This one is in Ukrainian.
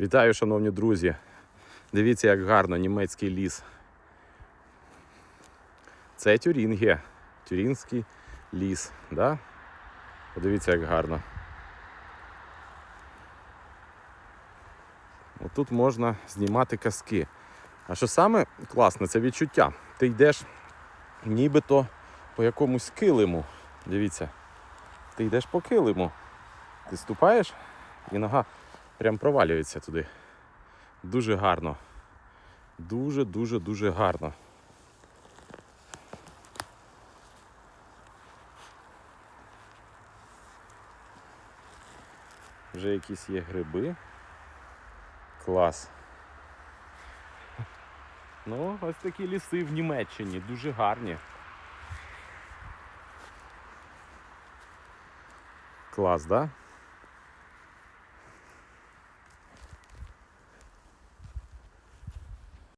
Вітаю, шановні друзі. Дивіться, як гарно німецький ліс. Це Тюрінге. Тюрінський ліс. Да? Подивіться, як гарно. Отут можна знімати казки. А що саме класне, це відчуття. Ти йдеш нібито по якомусь килиму. Дивіться. Ти йдеш по килиму. Ти ступаєш і нога прям провалюється туди. Дуже гарно. Дуже-дуже дуже гарно. Вже якісь є гриби. Клас. Ну, ось такі ліси в Німеччині, дуже гарні. Клас, да?